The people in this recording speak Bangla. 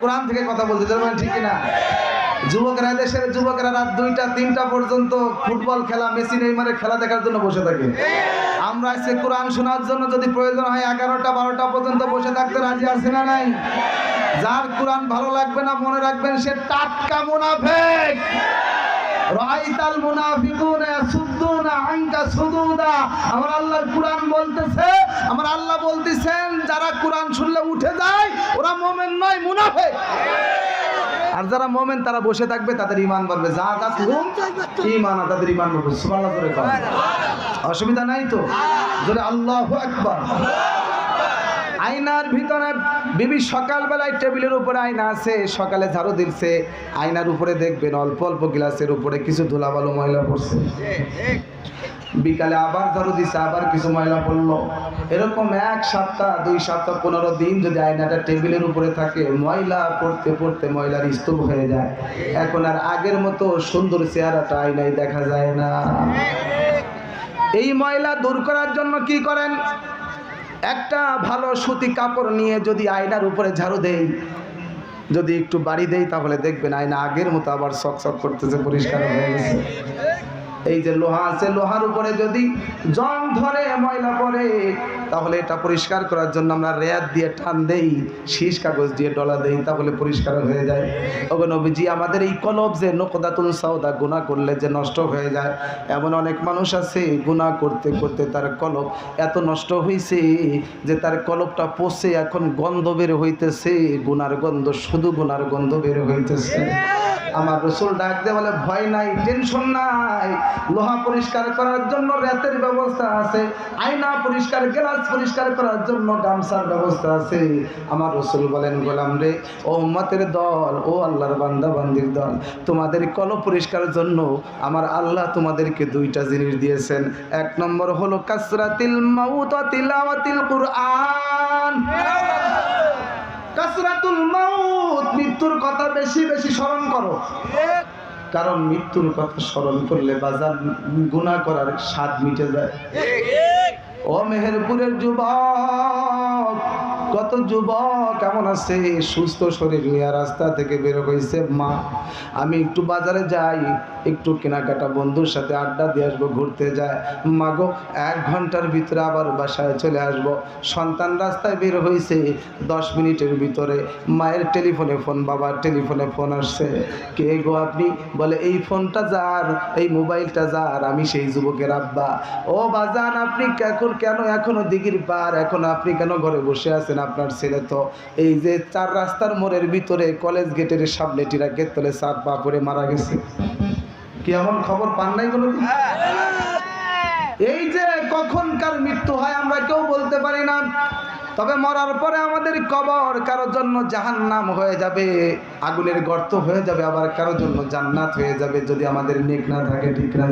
কোরআন থেকে কথা বলতে মানে ঠিক না যুবকরা দেশের যুবকরা রাত দুইটা, তিনটা পর্যন্ত ফুটবল খেলা, মেসি নেইমারের খেলা দেখার জন্য বসে থাকে। আমরা আজকে কোরআন শোনার জন্য যদি প্রয়োজন হয়, এগারোটা, বারোটা পর্যন্ত বসে থাকতে রাজি আছে না নাই? যার কোরআন ভালো লাগবে না, মনে রাখবেন সে টাটকা মুনাফেক। রাইতাল মুনাফিকুনা ইয়াসুদ্দুনা আনকা সুদুদা। আমার আল্লাহর কোরআন বলতেছে, আমার আল্লাহ বলতেছেন, যারা কোরআন শুনলে উঠে যায় ওরা মুমিন নয় মুনাফিক আর যারা মোমেন, তারা বসে থাকবে, তাদের ইমান বাড়বে। যা যা ইমান তাদের ইমান বাড়বে। অসুবিধা নাই তো? জোরে আল্লাহু আকবার। আয়নার ভিতরে বিবি সকালবেলায় টেবিলের উপরে আয়না আছে, সকালে ঝাড়ু দিচ্ছে। আয়নার উপরে দেখবেন অল্প অল্প গ্লাসের উপরে কিছু ধুলাবালু ময়লা পড়ছে। বিকালে আবার ঝাড়ু দিচ্ছে আবার কিছু ময়লা পড়ল। এরকম এক সপ্তাহ, দুই সপ্তাহ, পনেরো দিন যদি আয়নাটা টেবিলের উপরে থাকে, ময়লা পড়তে পড়তে ময়লার স্তূপ হয়ে যায়। এখন আর আগের মতো সুন্দর চেহারাটা আয়নায় দেখা যায় না। এই ময়লা দূর করার জন্য কি করেন? একটা ভালো সুতি কাপড় নিয়ে যদি আয়নার উপরে ঝাড়ু দেই, যদি একটু বাড়ি দেই, তাহলে দেখবেন আয়না আগের মতো আবার চক চক করতেছে, পরিষ্কার হয়ে গেছে। এই যে লোহা আছে, লোহার উপরে যদি জং ধরে ময়লা পড়ে, তাহলে এটা পরিষ্কার করার জন্য আমরা রেয়াত দিয়ে টান দেই, শীষ কাগজ দিয়ে ডলা দেই, তাহলে পরিষ্কার হয়ে যায়। ওগো নবীজি, আমাদের এই কলব যে নকদাতুল সাউদা গুনাহ করলে যে নষ্ট হয়ে যায়। এমন অনেক মানুষ আছে, গুনাহ করতে করতে তার কলব এত নষ্ট হয়েছে যে তার কলবটা পচে এখন গন্ধ বের হইতেছে, গুনার গন্ধ, শুধু গুনার গন্ধ বের হইতেছে। আমার রসুল ডাক দিয়ে বলে, ভয় নাই টেনশন নাই। লোহা পরিষ্কার করার জন্য রেতের ব্যবস্থা আছে, আয়না পরিষ্কার, গ্লাস পরিষ্কার করার জন্য গামছার ব্যবস্থা আছে। আমার রসুল বলেন, গোলাম রে, ও উম্মতের দল, ও আল্লাহর বান্দা, বান্দির দল, তোমাদের কল পরিষ্কারের জন্য আমার আল্লাহ তোমাদেরকে দুইটা জিনিস দিয়েছেন। এক নম্বর হলো কাসরাতিল মাউত তিলাওয়াতিল কুরআন কাসরাতুল মাউত মৃত্যুর কথা বেশি বেশি স্মরণ করো। কারণ মৃত্যুর কথা স্মরণ করলে বাজার গুণা করার স্বাদ মিটে যায়। ও মেহেরপুরের যুবক, কত যুবক, কেমন আছে? সুস্থ শরীর নিয়ে রাস্তা থেকে বের হয়েছে মা। আমি একটু বাজারে যাই, একটু কেনাকাটা বন্ধুর সাথে আড্ডা দিয়ে আসব, ঘুরতে যায় মা গো, এক ঘণ্টার ভিতরে আবার বাসায় চলে আসব। সন্তান রাস্তায় বের হয়েছে দশ মিনিটের ভিতরে মায়ের টেলিফোনে ফোন, বাবার টেলিফোনে ফোন আসছে। কে গো আপনি? বলে, এই ফোনটা যার, এই মোবাইলটা যার, আমি সেই যুবকের আব্বা। ও বাজান, আপনি এখন কেন এখনও দিঘির পার? এখন আপনি কেন ঘরে বসে আছেন আপনার ছেলে তো? এই যে চার রাস্তার মোড়ের ভিতরে কলেজ গেটের সামনে টিরা গেট তলে চার পা করে মারা গেছে। কি এমন খবর পান নাই কোনো এই যে কখনকার মৃত্যু হয় আমরা কেউ বলতে পারি না। তবে মরার পরে আমাদের কবর কারোর জন্য জাহান্নাম হয়ে যাবে, আগুনের গর্ত হয়ে যাবে, আবার কারোর জন্য জান্নাত হয়ে যাবে যদি আমাদের নেক না থাকে, ঠিক না